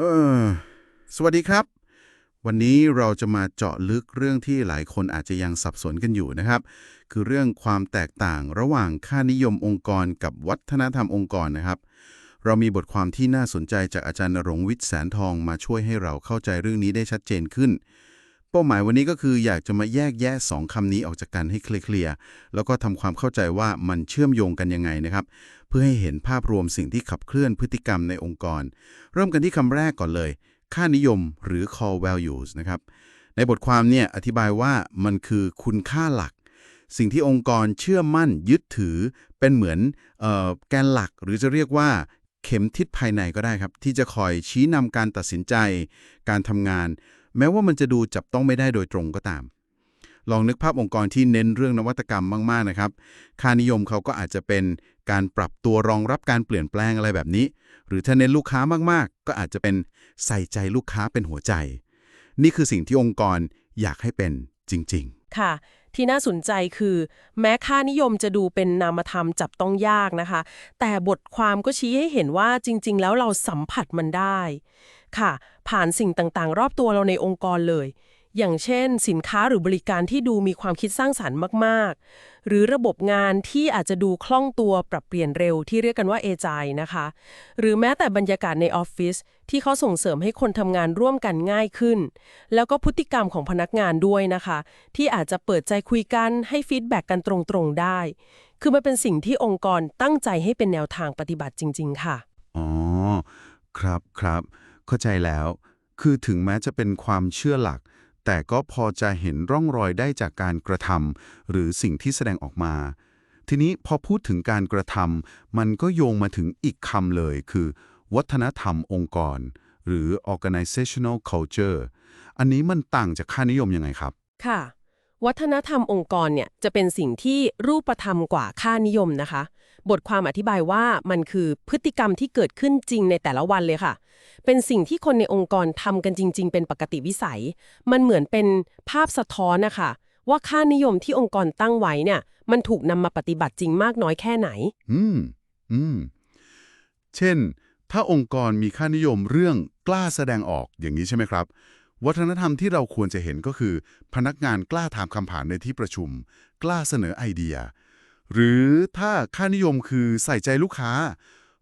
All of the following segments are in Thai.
เออ สวัสดีครับ วันนี้เราจะมาเจาะลึกเรื่องที่หลายคนอาจจะยังสับสนกันอยู่นะครับ คือเรื่องความแตกต่างระหว่างค่านิยมองค์กรกับวัฒนธรรมองค์กรนะครับ เรามีบทความที่น่าสนใจจากอาจารย์รงวิทย์แสนทองมาช่วยให้เราเข้าใจเรื่องนี้ได้ชัดเจนขึ้น เป้าหมายวันนี้ก็คืออยากจะมาแยกแยะสองคำนี้ออกจากกันให้เคลียร์แล้วก็ทำความเข้าใจว่ามันเชื่อมโยงกันยังไงนะครับ เพื่อให้เห็นภาพรวมสิ่งที่ขับเคลื่อนพฤติกรรมในองค์กร เริ่มกันที่คำแรกก่อนเลย ค่านิยมหรือ core values นะครับในบทความเนี่ยอธิบายว่ามันคือคุณค่าหลัก สิ่งที่องค์กรเชื่อมั่นยึดถือเป็นเหมือนออแกนหลักหรือจะเรียกว่าเข็มทิศภายในก็ได้ครับ ที่จะคอยชี้นำการตัดสินใจ การทำงาน แม้ว่ามันจะดูจับต้องไม่ได้โดยตรงก็ตาม ลองนึกภาพองค์กรที่เน้นเรื่องนวัตกรรมมาก ๆ นะครับ ค่านิยมเขาก็อาจจะเป็นการปรับตัวรองรับการเปลี่ยนแปลงอะไรแบบนี้ หรือถ้าเน้นลูกค้ามาก ๆ ก็อาจจะเป็นใส่ใจลูกค้าเป็นหัวใจ นี่คือสิ่งที่องค์กรอยากให้เป็นจริง ๆ ค่ะที่น่าสนใจคือ แม้ค่านิยมจะดูเป็นนามธรรมจับต้องยากนะคะ แต่บทความก็ชี้ให้เห็นว่าจริง ๆ แล้วเราสัมผัสมันได้ ค่ะ ผ่านสิ่งต่างๆ รอบตัวเราในองค์กรเลย อย่างเช่น สินค้าหรือบริการที่ดูมีความคิดสร้างสรรค์มาก ๆ หรือระบบงานที่อาจจะดูคล่องตัวปรับเปลี่ยนเร็วที่เรียกกันว่าเอจายนะคะ หรือแม้แต่บรรยากาศในออฟฟิศที่เขาส่งเสริมให้คนทำงานร่วมกันง่ายขึ้น แล้วก็พฤติกรรมของพนักงานด้วยนะคะ ที่อาจจะเปิดใจคุยกันให้ฟีดแบ็กกันตรงๆได้ คือมันเป็นสิ่งที่องค์กรตั้งใจให้เป็นแนวทางปฏิบัติจริง ๆ ค่ะ อ๋อ ครับครับ เข้าใจแล้ว คือถึงแม้จะเป็นความเชื่อหลัก แต่ก็พอจะเห็นร่องรอยได้จากการกระทำหรือสิ่งที่แสดงออกมา ทีนี้พอพูดถึงการกระทำมันก็โยงมาถึงอีกคำเลย คือ วัฒนธรรมองค์กร หรือ organizational culture อันนี้มันต่างจากค่านิยมยังไงครับ ค่ะ วัฒนธรรมองค์กรเนี่ยจะเป็นสิ่งที่รูปธรรมกว่าค่านิยมนะคะ บทความอธิบายว่ามันคือพฤติกรรมที่เกิดขึ้นจริงในแต่ละวันเลยค่ะ เป็นสิ่งที่คนในองค์กรทำกันจริง ๆ เป็นปกติวิสัย มันเหมือนเป็นภาพสะท้อนนะคะว่าค่านิยมที่องค์กรตั้งไว้เนี่ยมันถูกนำมาปฏิบัติจริงมากน้อยแค่ไหน อืม อืม เช่น ถ้าองค์กรมีค่านิยมเรื่องกล้าแสดงออกอย่างนี้ใช่ไหมครับ วัฒนธรรมที่เราควรจะเห็นก็คือ พนักงานกล้าถามคำถามในที่ประชุม กล้าเสนอไอเดีย หรือถ้าค่านิยมคือใส่ใจลูกค้า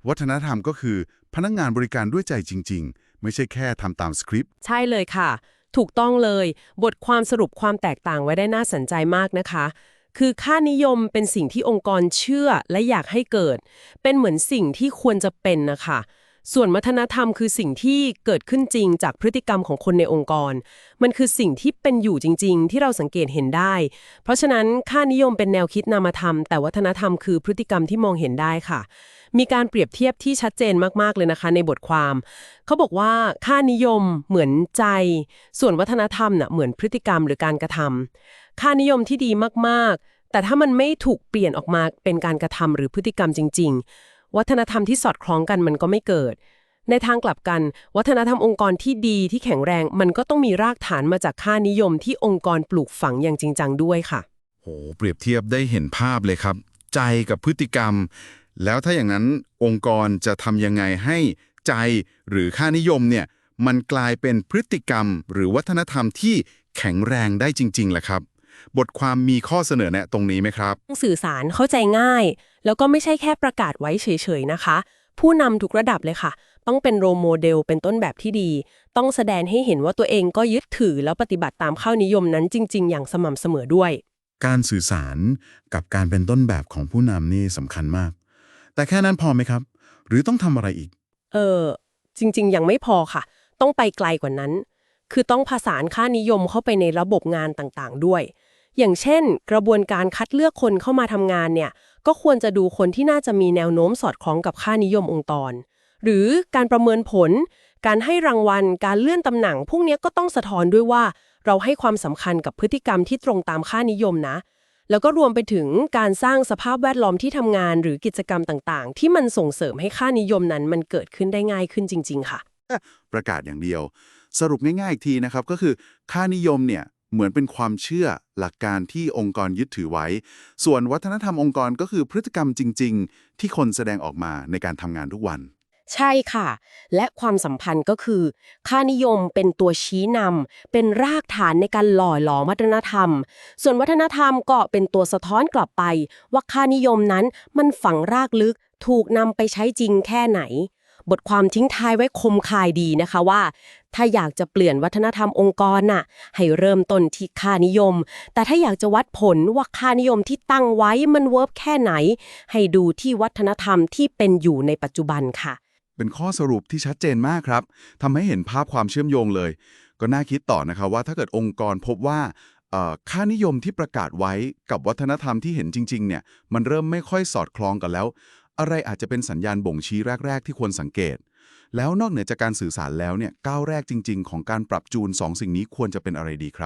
วัฒนธรรมก็คือพนักงานบริการด้วยใจจริง ๆ ไม่ใช่แค่ทำตามสคริปต์ ใช่เลยค่ะ ถูกต้องเลย บทความสรุปความแตกต่างไว้ได้น่าสนใจมากนะคะ คือค่านิยมเป็นสิ่งที่องค์กรเชื่อและอยากให้เกิด เป็นเหมือนสิ่งที่ควรจะเป็นนะคะ ส่วนวัฒนธรรมคือสิ่งที่เกิดขึ้นจริงจากพฤติกรรมของคนในองค์กร มันคือสิ่งที่เป็นอยู่จริง ๆ ที่เราสังเกตเห็นได้ เพราะฉะนั้นค่านิยมเป็นแนวคิดนามธรรม แต่วัฒนธรรมคือพฤติกรรมที่มองเห็นได้ค่ะ มีการเปรียบเทียบที่ชัดเจนมากๆเลยนะคะ ในบทความ เขาบอกว่าค่านิยมเหมือนใจ ส่วนวัฒนธรรมน่ะเหมือนพฤติกรรมหรือการกระทำค่านิยมที่ดีมากๆ แต่ถ้ามันไม่ถูกเปลี่ยนออกมาเป็นการกระทำหรือพฤติกรรมจริง ๆ วัฒนธรรมที่สอดคล้องกันมันก็ไม่เกิด ในทางกลับกัน วัฒนธรรมองค์กรที่ดีที่แข็งแรง มันก็ต้องมีรากฐานมาจากค่านิยมที่องค์กรปลูกฝังอย่างจริงจังด้วยค่ะโหเปรียบเทียบได้เห็นภาพเลยครับ ใจกับพฤติกรรม แล้วถ้าอย่างนั้นองค์กรจะทำยังไงให้ใจหรือค่านิยมเนี่ยมันกลายเป็นพฤติกรรม หรือวัฒนธรรมที่แข็งแรงได้จริงๆแหละครับ บทความมีข้อเสนอแนะตรงนี้ไหมครับ สื่อสารเข้าใจง่าย แล้วก็ไม่ใช่แค่ประกาศไว้เฉยๆนะคะ ผู้นำทุกระดับเลยค่ะ ต้องเป็นโรโมเดลเป็นต้นแบบที่ดี ต้องแสดงให้เห็นว่าตัวเองก็ยึดถือแล้วปฏิบัติตามข้านิยมนั้นจริง ๆ อย่างสม่ำเสมอด้วย การสื่อสารกับการเป็นต้นแบบของผู้นำนี่สำคัญมาก แต่แค่นั้นพอไหมครับ หรือต้องทำอะไรอีก เออจริง ๆ ยังไม่พอค่ะ ต้องไปไกลกว่านั้น คือต้องผสานค่านิยมเข้าไปในระบบงานต่างๆ ด้วย อย่างเช่น กระบวนการคัดเลือกคนเข้ามาทำงานเนี่ยก็ควรจะดูคนที่น่าจะมีแนวโน้มสอดคล้องกับค่านิยมองค์กร หรือการประเมินผล การให้รางวัล การเลื่อนตำแหน่งพวกนี้ก็ต้องสะท้อนด้วยว่า เราให้ความสำคัญกับพฤติกรรมที่ตรงตามค่านิยมนะ แล้วก็รวมไปถึงการสร้างสภาพแวดล้อมที่ทำงานหรือกิจกรรมต่างๆ ที่มันส่งเสริมให้ค่านิยมนั้นมันเกิดขึ้นได้ง่ายขึ้นจริง ๆ ค่ะ ประกาศอย่างเดียว สรุปง่ายๆอีกทีนะครับก็คือค่านิยมเนี่ย เหมือนเป็นความเชื่อหลักการที่องค์กรยึดถือไว้ ส่วนวัฒนธรรมองค์กรก็คือพฤติกรรมจริง ๆ ที่คนแสดงออกมาในการทำงานทุกวัน ใช่ค่ะ และความสัมพันธ์ก็คือ ค่านิยมเป็นตัวชี้นำเป็นรากฐานในการหล่อหลอมวัฒนธรรม ส่วนวัฒนธรรมก็เป็นตัวสะท้อนกลับไป ว่าค่านิยมนั้นมันฝังรากลึกถูกนำไปใช้จริงแค่ไหน บทความทิ้งท้ายไว้คมคายดีนะคะว่า ถ้าอยากจะเปลี่ยนวัฒนธรรมองค์กรน่ะให้เริ่มต้นที่ค่านิยม แต่ถ้าอยากจะวัดผลว่าค่านิยมที่ตั้งไว้มันเวิร์กแค่ไหน ให้ดูที่วัฒนธรรมที่เป็นอยู่ในปัจจุบันค่ะ เป็นข้อสรุปที่ชัดเจนมากครับทำให้เห็นภาพความเชื่อมโยงเลย ก็น่าคิดต่อนะครับว่าถ้าเกิดองค์กรพบว่าค่านิยมที่ประกาศไว้กับวัฒนธรรมที่เห็นจริงๆเนี่ยมันเริ่มไม่ค่อยสอดคล้องกันแล้ว อะไรอาจจะเป็นสัญญาณบ่งชี้แรก ๆ ที่ควรสังเกต แล้วนอกเหนือจากการสื่อสารแล้วเนี่ยก้าวแรกจริง ๆ ของการปรับจูนสองสิ่งนี้ควรจะเป็นอะไรดีครับ